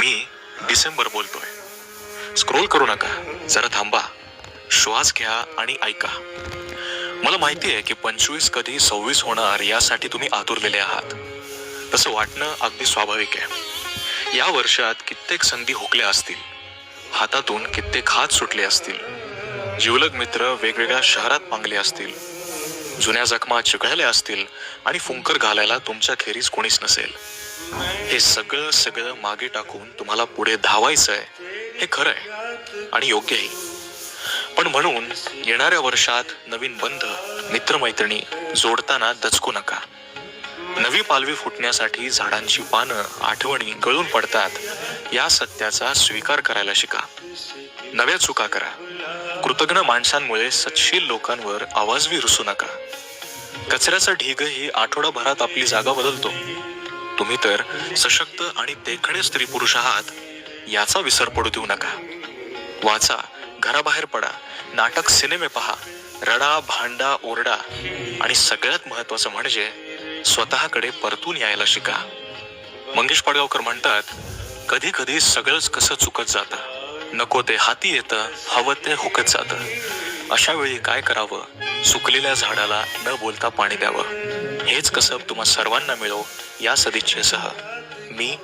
मी डिसेंबर बोलतोय. स्क्रोल करू नका. जरा थांबा. श्वास घ्या आणि ऐका. मला माहिती आहे की पंचवीस कधी सव्वीस होणार यासाठी तुम्ही आतुरलेले आहात. तसं वाटणं अगदी स्वाभाविक आहे. या वर्षात कित्येक संधी हुकल्या असतील. हातातून कित्येक हात सुटले असतील. जिवलग मित्र वेगवेगळ्या शहरात पांगले असतील. जुन्या जखमा चिकळल्या असतील आणि फुंकर घालायला तुमच्या खेरीज कोणीच नसेल. हे सगळं सगळं मागे टाकून तुम्हाला पुढे धावायचं आहे हे खरं आहे आणि योग्यही. पण म्हणून येणाऱ्या वर्षात नवीन बंध मित्रमैत्रिणी जोडताना दचकू नका. नवी पालवी फुटण्यासाठी झाडांची पानं आठवणी गळून पडतात. या सत्याचा स्वीकार करायला शिका. नव्या चुका करा. कृतज्ञ माणसांमुळे सचशील लोकांवर आवाजवी रुसू नका. कचऱ्याचा ढीगही आठवडाभरात आपली जागा बदलतो. तुम्ही तर सशक्त आणि देखणे स्त्री पुरुष आहात याचा विसर पडू देऊ नका. वाचा घराबाहेर पडा नाटक सिनेमे पहा रडा भांडा ओरडा आणि सगळ्यात महत्वाचं म्हणजे स्वतःकडे परतून यायला शिका. मंगेश पडगावकर म्हणतात कधी कधी सगळंच कसं चुकत जातं. नको ते हाती येतं हवं ते हुकत जातं. अशा वेळी काय करावं? सुकलेल्या झाडाला न बोलता पाणी द्यावं. हेच कसं तुम्हा सर्वांना मिळो या सदिच्छेसह. मी